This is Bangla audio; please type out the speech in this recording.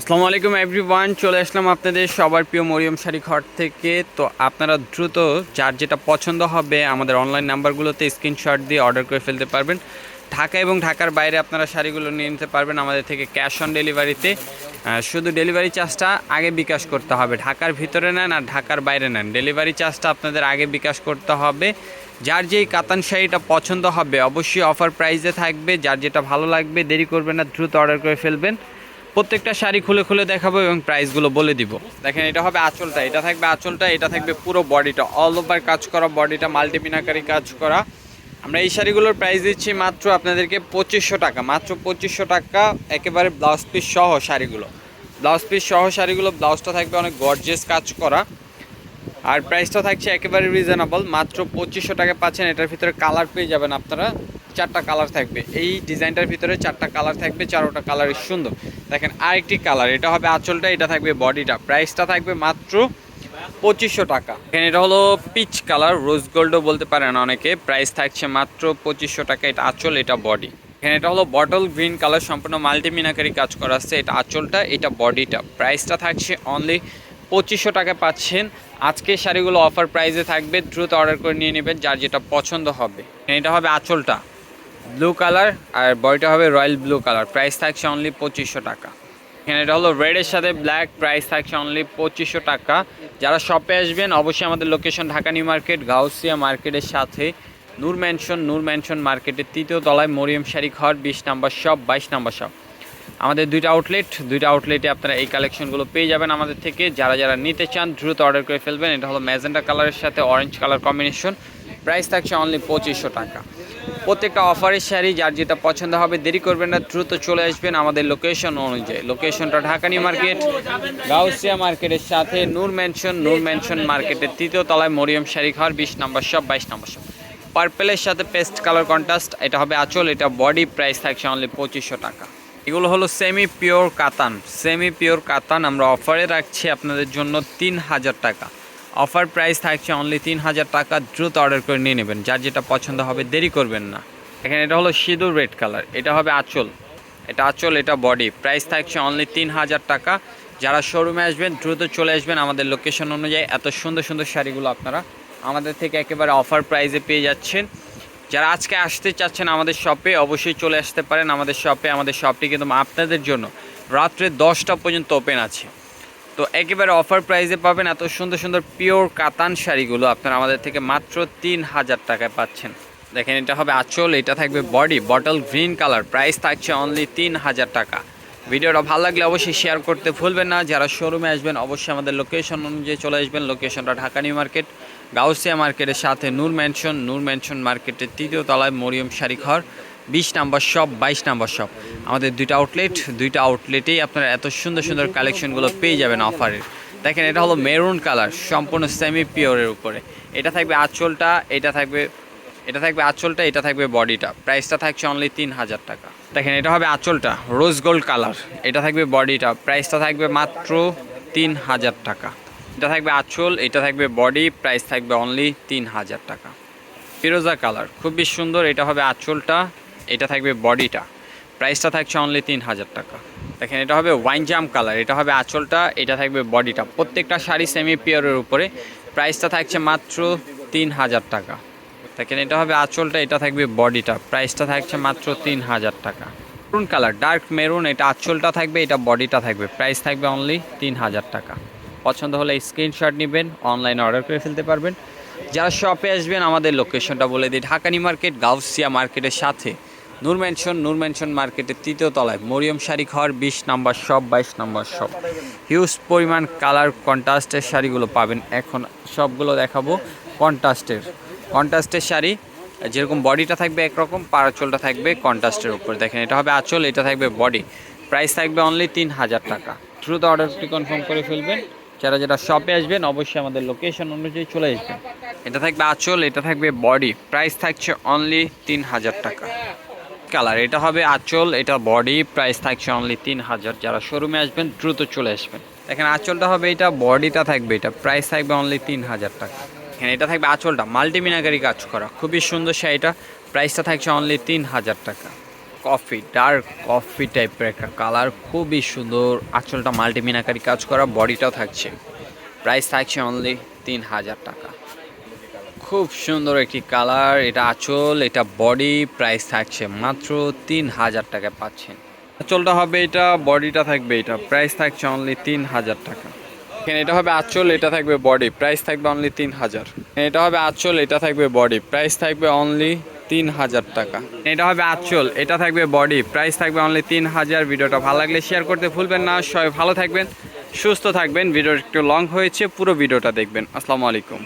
আসসালামু আলাইকুম এভরিওয়ান, চলে আসলাম আপনাদের সবার প্রিয় মরিয়ম শাড়ি ঘর থেকে। তো আপনারা দ্রুত যার যেটা পছন্দ হবে আমাদের অনলাইন নাম্বারগুলোতে স্ক্রিনশট দিয়ে অর্ডার করে ফেলতে পারবেন। ঢাকা এবং ঢাকার বাইরে আপনারা শাড়িগুলো নিয়ে নিতে পারবেন আমাদের থেকে ক্যাশ অন ডেলিভারিতে শুধু ডেলিভারি চার্জটা আগে বিকাশ করতে হবে। ঢাকার ভিতরে নেন আর ঢাকার বাইরে নেন। ডেলিভারি চার্জটা আপনাদের আগে বিকাশ করতে হবে। যার যেই কাতান শাড়িটা পছন্দ হবে, অবশ্যই অফার প্রাইসে থাকবে। যার যেটা ভালো লাগবে, দেরি করবেন না, দ্রুত অর্ডার করে ফেলবেন। প্রত্যেকটা শাড়ি খুলে খুলে দেখাবো এবং প্রাইসগুলো বলে দিব। দেখেন, এটা হবে আঁচলটা, এটা থাকবে আঁচলটা, এটা থাকবে পুরো বডিটা অল ওভার কাজ করা বডিটা, মাল্টিমিনাকারি কাজ করা। আমরা এই শাড়িগুলোর প্রাইস দিচ্ছি মাত্র আপনাদেরকে পঁচিশশো টাকা, মাত্র পঁচিশশো টাকা, একেবারে ব্লাউজ পিস সহ শাড়িগুলো। ব্লাউজ পিস সহ শাড়িগুলো ব্লাউজটা থাকবে অনেক গর্জেস কাজ করা। আর প্রাইসটা থাকছে একেবারে রিজনেবল মাত্র পঁচিশশো টাকা পাচ্ছেন, এটার ভিতরে কালার পেয়ে যাবেন আপনারা। চারটা কালার থাকবে। এই ডিজাইনটার ভিতরে চারটা কালার থাকবে, চারোটা কালারই সুন্দর। দেখেন আরেকটি কালার এটা হবে আঁচলটা, এটা থাকবে বডিটা প্রাইসটা থাকবে মাত্র পঁচিশশো টাকা। এখানে এটা হলো পিচ কালার রোজ গোল্ডও বলতে পারেন অনেকে। প্রাইস থাকছে মাত্র পঁচিশশো টাকা, এটা আঁচল, এটা বডি এখানে এটা হলো বটল গ্রিন কালার সম্পূর্ণ মাল্টিমিনাকারি কাজ করা আছে। এটা আঁচলটা, এটা বডিটা প্রাইসটা থাকছে অনলি পঁচিশশো টাকা পাচ্ছেন। আজকে শাড়িগুলো অফার প্রাইসে থাকবে, দ্রুত অর্ডার করে নিয়ে নেবেন যার যেটা পছন্দ হবে। এটা হবে আঁচলটা। ব্লু কালার আর বডিটা হবে রয়্যাল ব্লু কালার। প্রাইস থাকছে অনলি পঁচিশশো টাকা। এখানে এটা হলো রেডের সাথে ব্ল্যাক প্রাইস থাকছে অনলি পঁচিশশো টাকা। যারা শপে আসবেন, অবশ্যই আমাদের location Dhaka New Market Gausia মার্কেটের সাথে নূর ম্যানশন নূর ম্যানশন মার্কেটের তৃতীয় তলায় মরিয়ম শাড়ি ঘর, বিশ নাম্বার শপ বাইশ নাম্বার শপ আমাদের দুইটা আউটলেট দুইটা আউটলেটে আপনারা এই কালেকশনগুলো পেয়ে যাবেন আমাদের থেকে। যারা যারা নিতে চান, দ্রুত অর্ডার করে ফেলবেন। এটা হলো ম্যাজেন্টা কালারের সাথে অরেঞ্জ কালার কম্বিনেশন প্রাইস থাকছে অনলি পঁচিশশো টাকা। প্রত্যেকটা অফারের শাড়ি, যার যেটা পছন্দ হবে, দেরি করবেন না, দ্রুত চলে আসবেন আমাদের লোকেশন অনুযায়ী। লোকেশনটা ঢাকা নিউ মার্কেট, গাউসিয়া মার্কেটের সাথে নূর ম্যানশন নূর ম্যানশন মার্কেটের তৃতীয় তলায় মরিয়ম শাড়ি ঘর, বিশ নম্বর সব বাইশ নম্বর সব পার্পেলের সাথে পেস্ট কালার কন্ট্রাস্ট এটা হবে আঁচল, এটা বডি প্রাইস থাকছে অনলি পঁচিশশো টাকা। এগুলো হলো semi pure katan semi pure katan আমরা অফারে রাখছি আপনাদের জন্য তিন হাজার টাকা। অফার প্রাইস থাকছে অনলি তিন হাজার টাকা, দ্রুত অর্ডার করে নিয়ে নেবেন। যার যেটা পছন্দ হবে, দেরি করবেন না। এখানে এটা হলো সিঁদুর রেড কালার এটা হবে আঁচল। এটা আঁচল, এটা বডি প্রাইস থাকছে অনলি তিন হাজার টাকা। যারা শোরুমে আসবেন, দ্রুত চলে আসবেন আমাদের লোকেশন অনুযায়ী। এত সুন্দর সুন্দর শাড়িগুলো আপনারা আমাদের থেকে একেবারে অফার প্রাইসে পেয়ে যাচ্ছেন। যারা আজকে আসতে চাচ্ছেন আমাদের শপে অবশ্যই চলে আসতে পারেন আমাদের শপে আমাদের শপটি কিন্তু আপনাদের জন্য। রাত্রে দশটা পর্যন্ত ওপেন আছে। তো একেবারে অফার প্রাইসে পাবেন এত সুন্দর সুন্দর পিওর কাতান শাড়িগুলো। আপনারা আমাদের থেকে মাত্র তিন হাজার টাকায় পাচ্ছেন। দেখেন, এটা হবে আঁচল, এটা থাকবে body bottle green colour price থাকছে অনলি তিন হাজার টাকা। ভিডিওটা ভালো লাগলে অবশ্যই শেয়ার করতে ভুলবেন না। যারা শোরুমে আসবেন, অবশ্যই আমাদের লোকেশন অনুযায়ী চলে আসবেন। লোকেশনটা ঢাকা নিউ মার্কেট, গাউসিয়া মার্কেটের সাথে নূর ম্যানশন নূর ম্যানশন মার্কেটের তৃতীয় তলায় মরিয়ম শাড়ি ঘর বিশ নাম্বার শপ বাইশ নাম্বার শপ আমাদের দুইটা আউটলেট দুইটা আউটলেটেই আপনারা এত সুন্দর সুন্দর কালেকশনগুলো পেয়ে যাবেন অফারের দেখেন, এটা হলো মেরুন কালার সম্পূর্ণ সেমি পিওরের উপরে। এটা থাকবে আঁচলটা, এটা থাকবে এটা থাকবে আঁচলটা, এটা থাকবে বডিটা প্রাইসটা থাকছে অনলি তিন হাজার টাকা। দেখেন, এটা হবে আঁচলটা রোজ গোল্ড কালার এটা থাকবে বডিটা প্রাইসটা থাকবে মাত্র তিন হাজার টাকা। এটা থাকবে আঁচল, এটা থাকবে বডি প্রাইস থাকবে অনলি তিন হাজার টাকা। ফিরোজা কালার খুবই সুন্দর। এটা হবে আঁচলটা এটা থাকবে বডিটা। প্রাইসটা থাকছে অনলি তিন হাজার টাকা। দেখেন, এটা হবে ওয়াইন জাম কালার এটা হবে আঁচলটা, এটা থাকবে বডিটা। প্রত্যেকটা শাড়ি সেমি পিওরের উপরে। প্রাইসটা থাকছে মাত্র তিন হাজার টাকা। দেখেন, এটা হবে আঁচলটা, এটা থাকবে বডিটা। প্রাইসটা থাকছে মাত্র তিন হাজার টাকা। মেরুন কালার ডার্ক মেরুন এটা আঁচলটা থাকবে, এটা বডিটা থাকবে। প্রাইস থাকবে অনলি তিন হাজার টাকা। পছন্দ হলে স্ক্রিনশট নেবেন অনলাইনে অর্ডার করে ফেলতে পারবেন। যারা শপে আসবেন, আমাদের লোকেশনটা বলে দিই ঢাকানি মার্কেট, গাউসিয়া মার্কেটের সাথে। নূর ম্যানশন নূর মার্কেটের তৃতীয় তলায়। মরিয়ম শাড়ি ঘর, বিশ নাম্বার শপ বাইশ নাম্বার শপ হিউজ পরিমাণ কালার কন্ট্রাস্টের শাড়িগুলো পাবেন। এখন সবগুলো দেখাবো কন্ট্রাস্টের কন্ট্রাস্টের শাড়ি, যেরকম বডিটা থাকবে একরকম পারাচলটা থাকবে কন্ট্রাস্টের উপর। দেখেন, এটা হবে আঁচল, এটা থাকবে বডি প্রাইস থাকবে অনলি তিন হাজার টাকা। দ্রুত অর্ডারটি কনফার্ম করে ফেলবেন। যারা যারা শপে আসবেন, অবশ্যই আমাদের লোকেশন অনুযায়ী চলে আসবেন। এটা থাকবে আঁচল, এটা থাকবে বডি প্রাইস থাকছে অনলি তিন হাজার টাকা। কালার এটা হবে আঁচল, এটা বডি প্রাইস থাকছে অনলি তিন হাজার যারা শোরুমে আসবেন, দ্রুত চলে আসবেন। দেখেন, আঁচলটা হবে এটা বডিটা থাকবে এটা প্রাইস থাকবে অনলি তিন হাজার টাকা। এখানে এটা থাকবে আঁচলটা মাল্টিমিনাকারি কাজ করা। খুবই সুন্দর শাড়িটা প্রাইসটা থাকছে অনলি তিন হাজার টাকা। কফি ডার্ক কফি টাইপের একটা কালার খুবই সুন্দর আঁচলটা মাল্টি মিনাকারি কাজ করা বডিটাও থাকছে। প্রাইস থাকছে অনলি তিন হাজার টাকা। খুব সুন্দর একটি কালার এটা আঁচল এটা বডি প্রাইস থাকছে মাত্র তিন হাজার টাকা পাচ্ছেন। আঁচলটা হবে এটা বডিটা থাকবে এটা প্রাইস থাকছে অনলি তিন হাজার টাকা। এখানে এটা হবে আঁচল এটা থাকবে বডি প্রাইস থাকবে অনলি তিন হাজার এটা হবে আঁচল এটা থাকবে বডি প্রাইস থাকবে অনলি তিন হাজার টাকা এটা হবে আঁচল এটা থাকবে বডি প্রাইস থাকবে অনলি তিন হাজার ভিডিওটা ভালো লাগলে শেয়ার করতে ভুলবেন না সবাই ভালো থাকবেন সুস্থ থাকবেন। ভিডিও একটু লং হয়েছে পুরো ভিডিওটা দেখবেন। আসসালামু আলাইকুম।